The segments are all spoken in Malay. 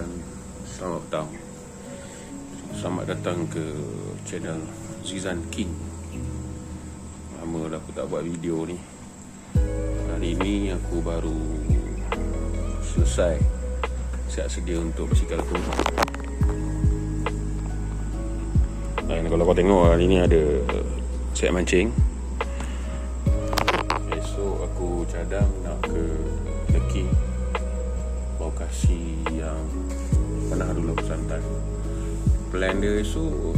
Dan selamat petang. Selamat datang ke channel Zizan King Lama dah aku tak buat video ni. Hari ni aku baru selesai Siap sedia untuk bersikap ke rumah Dan kalau kau tengok hari ni ada siap mancing. Esok aku cadang nak ke Leki lokasi yang pernah dulu aku santai plan dia esok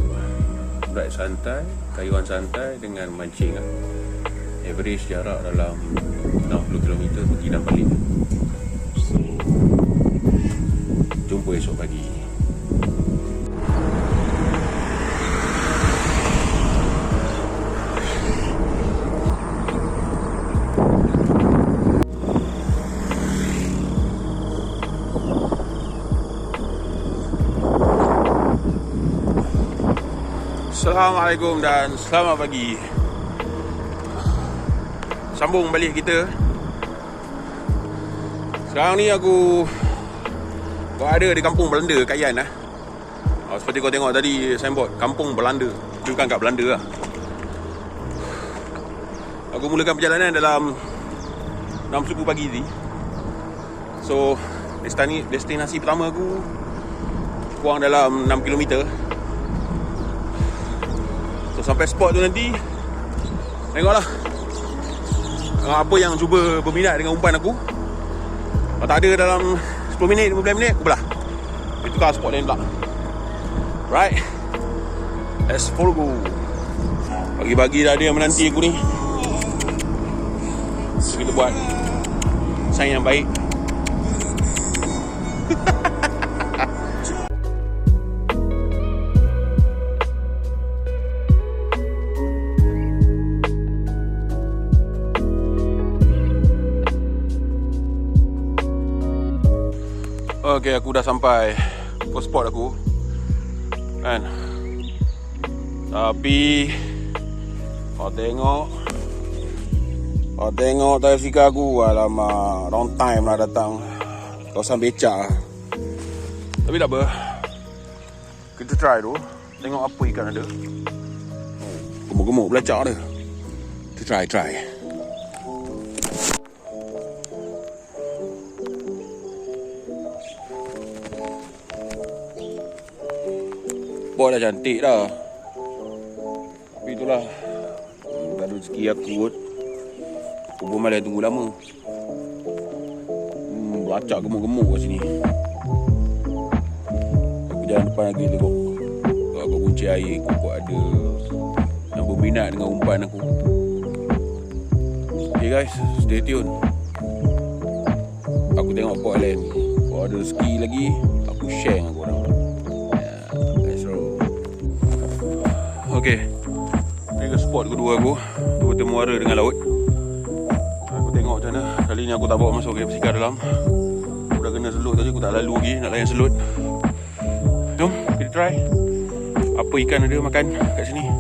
ride santai kayuan santai dengan mancing lah. average jarak dalam 60 km pergi dan balik. So jumpa esok pagi Assalamualaikum dan selamat pagi. Sambung balik kita. Sekarang ni aku Berada di kampung Belanda kat Yan lah oh, Seperti kau tengok tadi signboard Kampung Belanda. Bukan kat Belanda lah Aku mulakan perjalanan dalam 6 suku pagi tadi So Destinasi, destinasi pertama aku Kurang dalam 6 kilometer So sampai spot tu nanti Tengoklah. Uh, Apa yang cuba berminat dengan umpan aku Kalau tak ada dalam 10 minit, 15 minit Aku belah. Itu tukar spot lain pula. Right. Let's follow go. Pagi-pagi dah ada yang menanti aku ni. So kita buat Sign yang baik Okay, aku dah sampai First spot aku Kan? Tapi Kau tengok Kau tengok taksika aku. Alamak Wrong time lah datang. Kawasan becak lah. Tapi tak apa. Kita try tu. Tengok apa ikan ada. Oh, Gemuk-gemuk belacak dia Kita try, try Spot dah cantik dah. Tapi itulah. Tak ada rezeki aku kot Aku pun malah tunggu lama. Hmm, belacak gemuk-gemuk kat sini. Aku jalan depan lagi tengok. Kalau aku kunci air Aku ada. Yang berminat dengan umpan aku. Okay guys. Stay tune. Aku tengok pot lain. Kalau ada rezeki lagi. Aku share dengan korang Okay Ini ke spot kedua aku. Dua bertemu dengan laut. Aku tengok macam mana. Kali ni aku tak bawa masuk ke bersikar dalam. Aku dah kena selut tadi. Aku tak lalu lagi Nak layan selut. Jom kita try. Apa ikan ada makan kat sini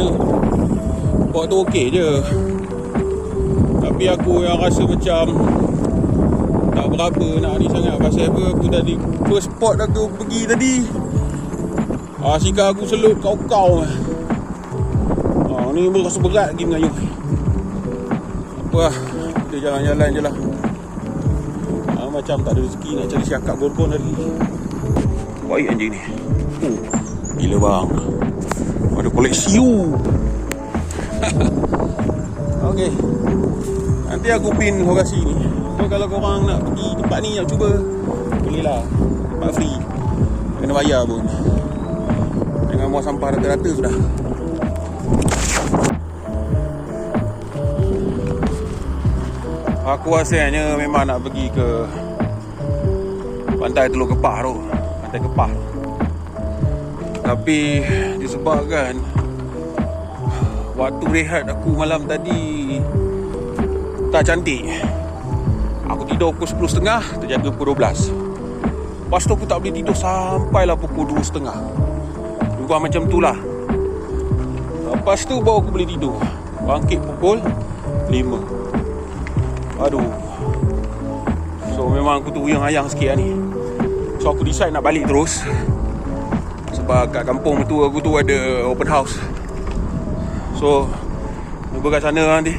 Sebenarnya Spot tu okey je. Tapi aku yang rasa macam Tak berapa nak ni sangat. Pasal apa? Aku tadi First spot aku pergi tadi. Ah, Sika aku selut kau-kau. Ah, Ni berasa berat lagi mengayuh Apa lah Kita jalan-jalan je lah. Ah, Macam tak ada rezeki Nak cari siakap gorgon tadi. Baik anjing ni. Uh, Gila bang ada koleksi you Okay Nanti aku pin lokasi ni. So kalau korang nak pergi tempat ni Nak cuba. Boleh lah Tempat free. Kena bayar pun. Jangan muat sampah rata-rata sudah. Aku rasanya memang nak pergi ke Pantai Teluk Kepah tu. Pantai Kepah Tapi disebabkan Waktu rehat aku malam tadi Tak cantik. Aku tidur pukul 10.30 Terjaga pukul 12 Lepas tu aku tak boleh tidur Sampailah pukul 2.30 Lebih macam tu lah Lepas tu baru aku boleh tidur. Bangkit pukul 5 Aduh. So memang aku tu uyang-ayang sikit lah ni. So aku decide nak balik terus Sebab kat kampung tu aku tu ada open house. So Jumpa kat sana lah nanti.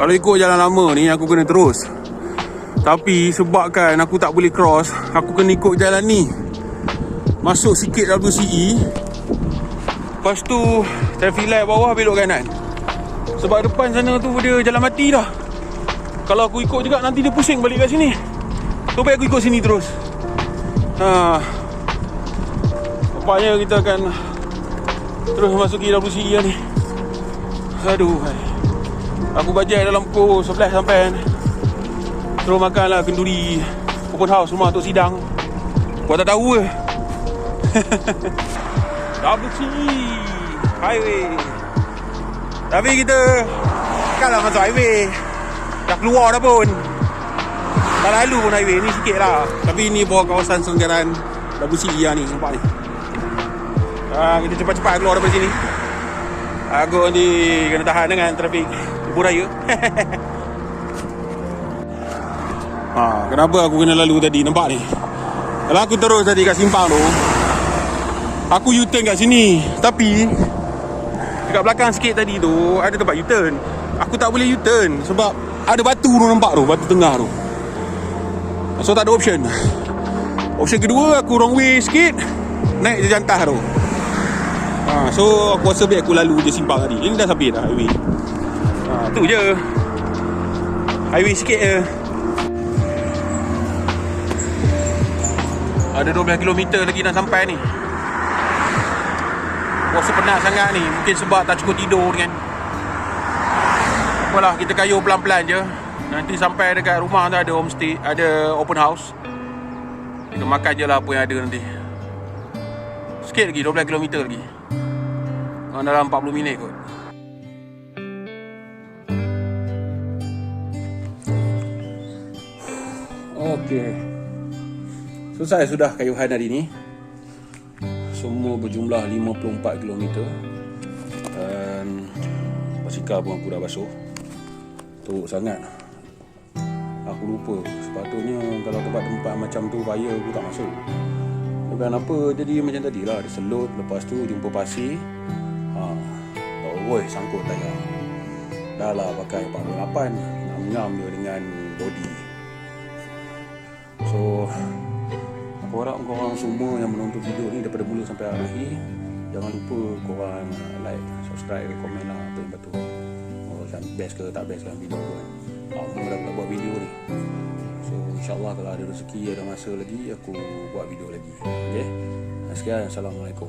Kalau ikut jalan lama ni aku kena terus Tapi sebabkan aku tak boleh cross Aku kena ikut jalan ni. Masuk sikit WCE Lepas tu Traffic light bawah belok kanan. Sebab depan sana tu dia jalan mati dah. Kalau aku ikut juga nanti dia pusing balik kat sini. So baik aku ikut sini terus. Ha. Nampaknya kita akan Terus masuki WCE lah ni. Aduh. Aku bajet dalam pukul 11 sampai Terus makan lah kenduri. Open house rumah untuk sidang. Kau tak tahu ke WC Highway. Tapi kita lah masuk highway. Dah keluar dah pun. Tak lalu pun highway ni sikit lah. Tapi ni bawah kawasan selenggaran WCE lah ni Nampak ni. Ha, Kita cepat-cepat keluar daripada sini. Aku nanti kena tahan dengan trafik Ibu Raya ha, Kenapa aku kena lalu tadi? Nampak ni? Kalau aku terus tadi kat simpang tu Aku U-turn kat sini. Tapi Dekat belakang sikit tadi tu Ada tempat U-turn. Aku tak boleh U-turn Sebab Ada batu tu nampak tu Batu tengah tu. So tak ada option. Option kedua Aku wrong way sikit Naik je jantah tu. Ha, So aku rasa baik aku lalu je simpang tadi. Ini dah sampai dah highway? Ha, Tu je. Highway sikit je Ada 12 km lagi nak sampai ni. Rasa penat sangat ni. Mungkin sebab tak cukup tidur kan. Apalah kita kayuh pelan-pelan je. Nanti sampai dekat rumah tu ada homestay Ada open house. Kita makan je lah apa yang ada nanti. Sikit lagi 12 km lagi. Dalam 40 minit kot. Okey. Selesai sudah kayuhan hari ni. Semua berjumlah 54 km. Dan basikal pun aku dah basuh. Teruk sangat. Aku lupa sepatutnya kalau tempat-tempat macam tu bahaya aku tak masuk. Tapi kenapa jadi macam tadi lah Ada selut Lepas tu jumpa pasir ha, Tak oi sangkut tayar Dah lah pakai 48 Ngam-ngam dia dengan body So Aku harap korang semua yang menonton video ni Daripada mula sampai akhir Jangan lupa korang like, subscribe, komen lah apa yang betul oh, Dan best ke tak best kan video tu kan? Lama dah nak buat video ni. So insyaAllah kalau ada rezeki ada masa lagi Aku buat video lagi. Okay Sekian. Assalamualaikum